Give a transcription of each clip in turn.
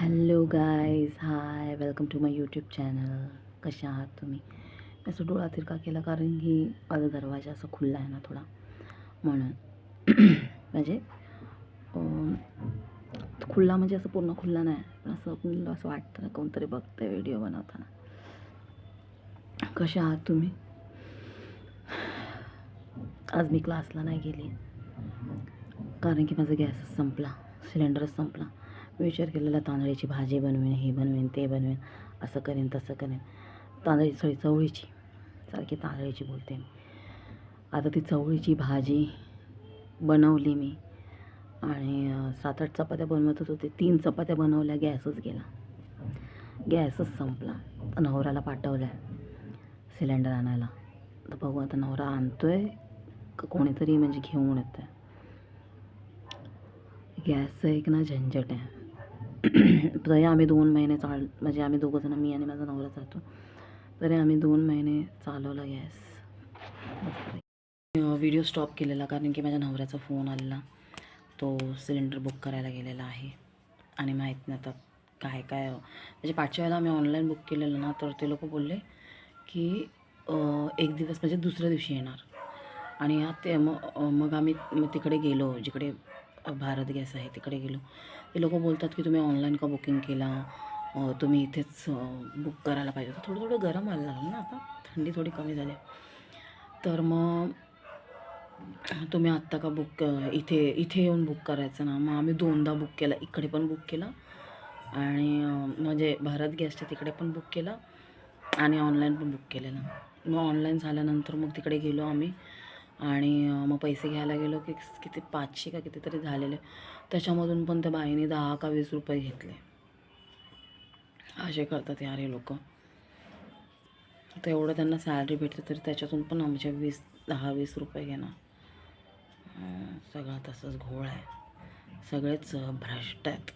Hello guys hi welcome to my YouTube channel. कशा आहात तुम्ही? मी असं डोळा तिरका केला कारण की माझा दरवाजा असा खुल्ला आहे ना थोडा. म्हणून म्हणजे खुल्ला म्हणजे असं पूर्ण खुल्ला नाही. पण असं आपल्याला असं वाटतं ना कोणतरी बघतंय व्हिडिओ बनवताना. कशा आहात तुम्ही? आज मी क्लासला नाही गेली. कारण की माझा गॅसच संपला सिलेंडरच संपला. विचार केलेला तांदळीची भाजी बनवेन हे बनवेन ते बनवेन असं करेन तसं करेन. तांदळी सॉरी चवळीची सारखी तांदळीची बोलते मी. आता ती चवळीची भाजी बनवली मी आणि सात आठ चपात्या बनवतच होते. तीन चपात्या बनवल्या गॅसच गेला. गॅसच संपला. तर नवऱ्याला पाठवला आहे सिलेंडर आणायला. तर बघू आता नवरा आणतोय का कोणीतरी म्हणजे घेऊन येतं आहे गॅसचं एक ना झंझट आहे. तरी आम्ही दोन महिने चाल म्हणजे आम्ही दोघंजणं मी आणि माझा नवरा चालतो तरी आम्ही दोन महिने चालवला गॅस व्हिडिओ स्टॉप केलेला कारण की माझ्या नवऱ्याचा फोन आलेला. तो सिलेंडर बुक करायला गेलेला आहे. आणि माहीत नाही आता काय काय म्हणजे पाचव्या वेळेला आम्ही ऑनलाईन बुक केलेलं ना तर ते लोक बोलले की एक दिवस म्हणजे दुसऱ्या दिवशी येणार. आणि ते मग मग आम्ही मग तिकडे गेलो जिकडे भारत गॅस आहे तिकडे गेलो. ते लोक बोलतात की तुम्ही ऑनलाईन का बुकिंग केला? तुम्ही इथेच बुक करायला पाहिजे. होतं थोडं थोडं गरम व्हायला लागलं ना आता. थंडी थोडी कमी झाली. तर मग तुम्ही आत्ता का बुक इथे इथे येऊन बुक करायचं ना? मग आम्ही दोनदा बुक केला. इकडे पण बुक केला. आणि म्हणजे भारत गॅसच्या तिकडे पण बुक केला. आणि ऑनलाईन पण बुक केलेलं. मग ऑनलाईन झाल्यानंतर मग तिकडे गेलो आम्ही. आणि मग पैसे घ्यायला गेलो की किती पाचशे का कितीतरी झालेले. त्याच्यामधून पण त्या बाईने दहा का वीस रुपये घेतले. असे करतात यार हे लोक. तर एवढं त्यांना सॅलरी भेटते तरी त्याच्यातून पण आमचे वीस दहा वीस रुपये घेणार. सगळा सगळं तसंच घोळ आहे. सगळेच भ्रष्ट आहेत.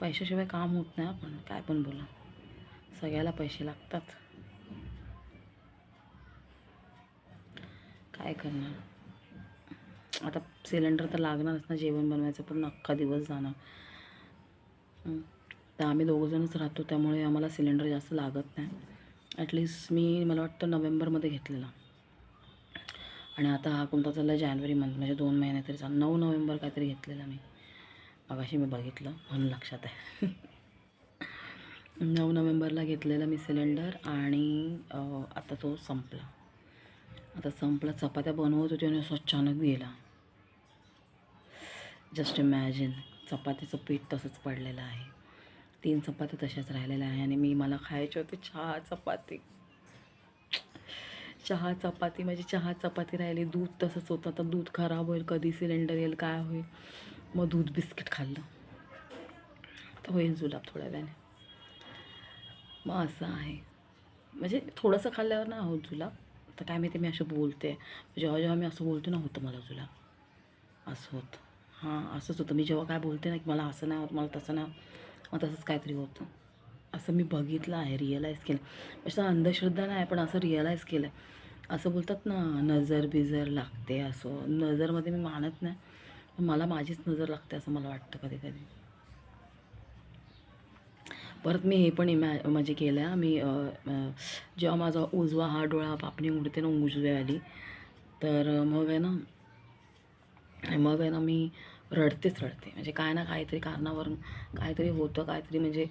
पैशाशिवाय काम होत नाही आपण काय पण बोला. सगळ्याला पैसे लागतात. काय करणार आता सिलेंडर तर लागणारच ना जेवण बनवायचं पण अख्खा दिवस जाणार. तर आम्ही दोघंजणच राहतो त्यामुळे आम्हाला सिलेंडर जास्त लागत नाही. ॲटलिस्ट मी मला वाटतं नोव्हेंबरमध्ये घेतलेला. आणि आता हा कोणता चालला जानेवारी मंथ म्हणजे दोन महिने तरी चाल नऊ नोव्हेंबर काहीतरी घेतलेला मी. मगाशी मी बघितलं म्हणून लक्षात आहे. नऊ नोव्हेंबरला घेतलेला मी सिलेंडर आणि आता तो संपला. आता संपला चपात्या बनवत होती आणि असं अचानक गेला. जस्ट इमॅजिन चपातीचं पीठ तसंच पडलेलं आहे. तीन चपात्या तशाच राहिलेल्या आहे आणि मी मला खायचे होते चहा चपाती. चहा चपाती म्हणजे चहा चपाती राहिली दूध तसंच होतं. आता दूध खराब होईल कधी सिलेंडर येईल काय होईल. मग दूध बिस्किट खाल्लं. तर होईल जुलाब थोड्या वेळाने. मग असं आहे. म्हणजे थोडंसं खाल्ल्यावर ना हो जुलाब तर काय माहिती मी असं बोलते. जेव्हा जेव्हा मी असं बोलते ना होतं मला तुला. असं होतं. हां असंच होतं. मी जेव्हा काय बोलते ना की मला असं नाही होत मला तसं नाही मग तसंच काहीतरी होतं. असं मी बघितलं आहे रिअलाईज केलं. असं अंधश्रद्धा नाही पण असं रिअलाईज केलं. असं बोलतात ना नजर बिजर लागते असं. नजरमध्ये मी मानत नाही पण मला माझीच नजर लागते असं मला वाटतं कधी कधी परत मी हे पण इमॅ म्हणजे केलं आहे मी जेव्हा माझा उजवा हा डोळा पापणी उडते ना उजव्यावाली तर मग आहे ना मग आहे ना मी रडतेच रडते. म्हणजे काय ना काहीतरी कारणावरून काहीतरी होतं काहीतरी म्हणजे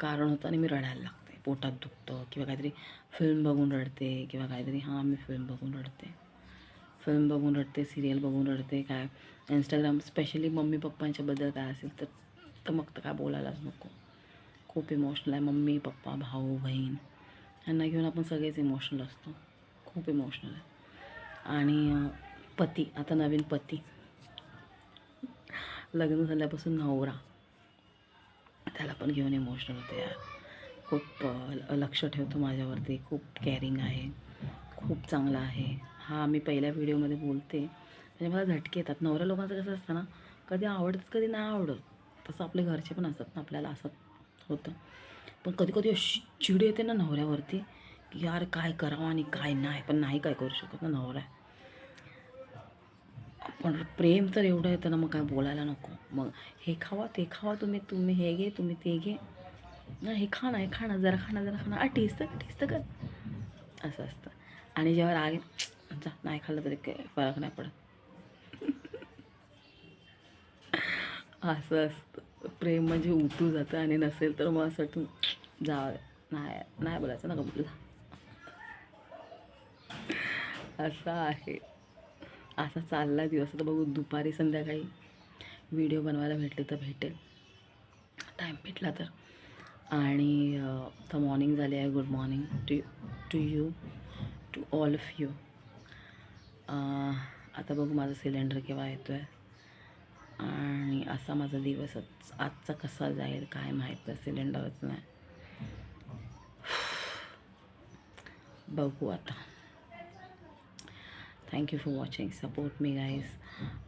कारण होतं आणि मी रडायला लागते. पोटात दुखतं किंवा काहीतरी फिल्म बघून रडते किंवा काहीतरी हां मी फिल्म बघून रडते. फिल्म बघून रडते सिरियल बघून रडते काय इंस्टाग्राम स्पेशली मम्मी पप्पांच्याबद्दल काय असेल तर तर मग तर काय बोलायलाच नको. खूप इमोशनल आहे. मम्मी पप्पा भाऊ बहीण यांना घेऊन आपण सगळेच इमोशनल असतो. खूप इमोशनल आहे. आणि पती आता नवीन पती. लग्न झाल्यापासून नवरा. त्याला पण घेऊन इमोशनल होते यार. खूप लक्ष ठेवतो माझ्यावरती. खूप केअरिंग आहे. खूप चांगला आहे. हा मी पहिल्या व्हिडिओमध्ये बोलते. म्हणजे मला झटके येतात. नवऱ्या लोकांचं कसं असतं ना कधी आवडत कधी नाही आवडत. तसं आपले घरचे पण असतात ना आपल्याला असं होतं. पण कधी कधी अशी चिड येते ना नवऱ्यावरती की यार काय करावं आणि काय नाही पण नाही काय करू शकत ना नवरा. पण प्रेम तर एवढं येतं ना मग काय बोलायला नको. मग हे खावा ते खावा तुम्ही तुम्ही हे घे तुम्ही ते घे. ना हे खा ना हे खाणं जरा खाणं जरा खाणं आ टेस्ट कर टेस्ट कर. असं असतं. आणि जेव्हा राग जा नाही खाल्लं तरी काय फरक नाही पडत. असं असतं. प्रेम म्हणजे उतू जातं आणि नसेल तर मग असं वाटतं जा नाही नाही बोलायचं ना बोला. असं आहे. असा चालला दिवस. आता बघू दुपारी संध्याकाळी व्हिडिओ बनवायला भेटले तर भेटेल. टाईम भेटला तर. आणि आता मॉर्निंग झाली आहे. Good morning to to you to all of you आता बघू माझा सिलेंडर केव्हा येतो आहे आणि असा माझा दिवसच आजचा कसा जाईल काय माहीत सिलेंडरच नाही. बघू आता. Thank you for watching support me guys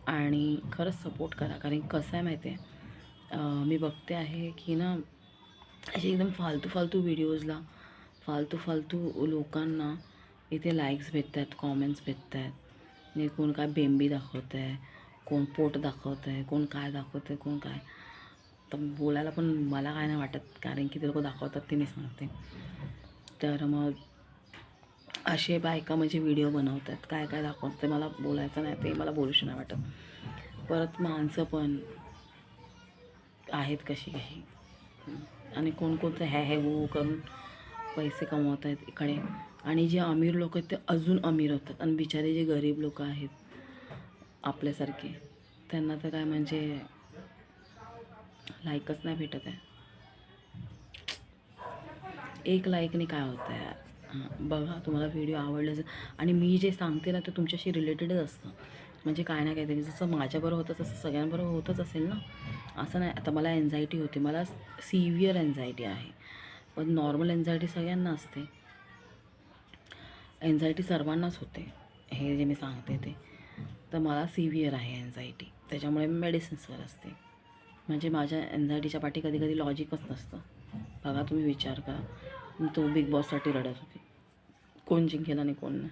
आणि खरंच सपोर्ट करा कारण कसं आहे माहिती आहे मी बघते आहे की ना असे एकदम फालतू फालतू व्हिडिओजला फालतू फालतू लोकांना इथे लाईक्स भेटत आहेत कॉमेंट्स भेटत आहेत कोण काय बेंबी दाखवत आहे कोण पोट दाखवत आहे कोण काय दाखवत आहे कोण काय. तर बोलायला पण मला काय नाही वाटत कारण की ते लोक दाखवतात ते मी सांगते. तर मग असे बायका म्हणजे व्हिडिओ बनवतात काय काय दाखवतात ते मला बोलायचं नाही ते मला बोलूशी नाही वाटत. परत माणसं पण आहेत कशी काही आणि कोणकोणतं हे हे हो करून पैसे कमवत आहेत इकडे. आणि जे अमीर लोक आहेत ते अजून अमीर होतात. आणि बिचारे जे गरीब लोक आहेत आपल्यासारखे. त्यांना तर काय म्हणजे लाईकच नाही भेटत आहे. एक लाईकने काय होतं यार? हां बघा तुम्हाला व्हिडिओ आवडला आणि मी जे सांगते ना ते तुमच्याशी रिलेटेडच असतं. म्हणजे काय ना काहीतरी जसं माझ्याबरोबर होतं तसं सगळ्यांबरोबर होतच असेल ना? असं नाही आता मला एन्झायटी होती. मला सिव्हिअर एन्झायटी आहे. पण नॉर्मल एन्झायटी सगळ्यांना असते. एन्झायटी सर्वांनाच होते. हे जे मी सांगते ते. तर मला सिव्हिअर आहे एन्झायटी त्याच्यामुळे मी मेडिसिन्सवर असते. म्हणजे माझ्या एन्झायटीच्या पाठी कधी कधी लॉजिकच नसतं. बघा तुम्ही विचार करा. तो बिग बॉससाठी रडत होती. कोण जिंकेल आणि कोण नाही.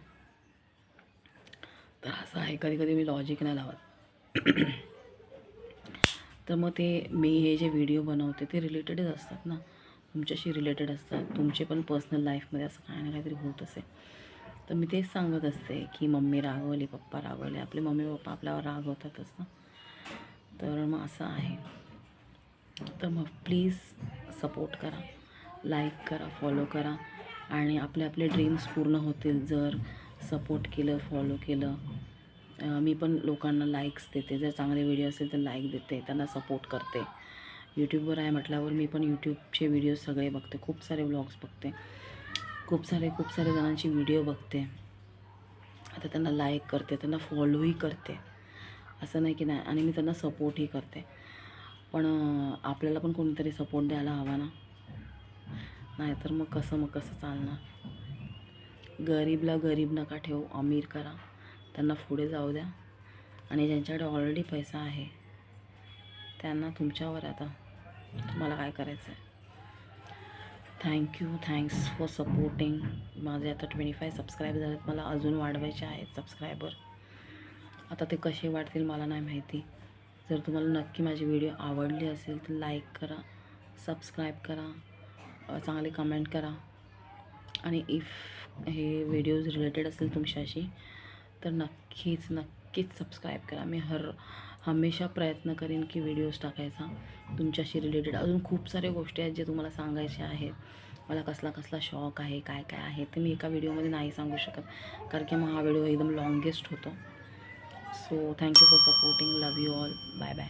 तर असं आहे कधी कधी मी लॉजिक नाही लावत. तर मग ते मी हे जे व्हिडिओ बनवते ते रिलेटेडच असतात ना. तुमच्याशी रिलेटेड असतात. तुमचे पण पर्सनल लाईफमध्ये असं काय ना काहीतरी होत असेल. तर मी तेच सांगत असते की मम्मी रागवली पप्पा रागवले. आपले मम्मी पप्पा आपल्यावर रागवतातच ना. तर मग असं आहे. तर मग प्लीज सपोर्ट करा. लाईक करा फॉलो करा. आणि आपले आपले ड्रीम्स पूर्ण होतील जर सपोर्ट केलं फॉलो केलं. मी पण लोकांना लाईक्स देते. जर चांगले व्हिडिओ असेल तर लाईक देते. त्यांना सपोर्ट करते. यूट्यूबवर आहे म्हटल्यावर मी पण यूट्यूबचे व्हिडिओ सगळे बघते. खूप सारे व्लॉग्स बघते. खूप सारे खूप सारे जणांची व्हिडिओ बघते. आता त्यांना लाईक करते त्यांना फॉलोही करते. असं नाही की नाही आणि मी त्यांना सपोर्टही करते. पण आपल्याला पण कोणीतरी सपोर्ट द्यायला हवा ना? नाहीतर मग कसं मग कसं चालणार? गरीबला गरीब नका ठेवू अमीर करा. त्यांना पुढे जाऊ द्या. आणि ज्यांच्याकडे ऑलरेडी पैसा आहे त्यांना तुमच्यावर आता तुम्हाला काय करायचं आहे थँक्यू थँक्स फॉर सपोर्टिंग माझे आता ट्वेंटी फाय सबस्क्राईब झालेत. मला अजून वाढवायचे आहेत सबस्क्रायबर आता ते कसे वाढतील मला नाही माहिती. जर तुम्हाला नक्की माझी व्हिडिओ आवडली असेल तर लाईक करा सबस्क्राईब करा चांगले कमेंट करा. आणि इफ हे व्हिडिओज रिलेटेड असेल तुमच्याशी तर नक्कीच नक्कीच सबस्क्राईब करा. मी हर हमेशा प्रयत्न करेन की व्हिडिओज टाकायचा तुमच्याशी रिलेटेड अजून खूप साऱ्या गोष्टी आहेत जे तुम्हाला सांगायच्या आहेत. मला कसला कसला शॉक आहे काय काय आहे ते मी एका व्हिडिओमध्ये नाही सांगू शकत. कारण की मग हा व्हिडिओ एकदम लॉंगेस्ट होतो. So thank you for supporting love you all bye bye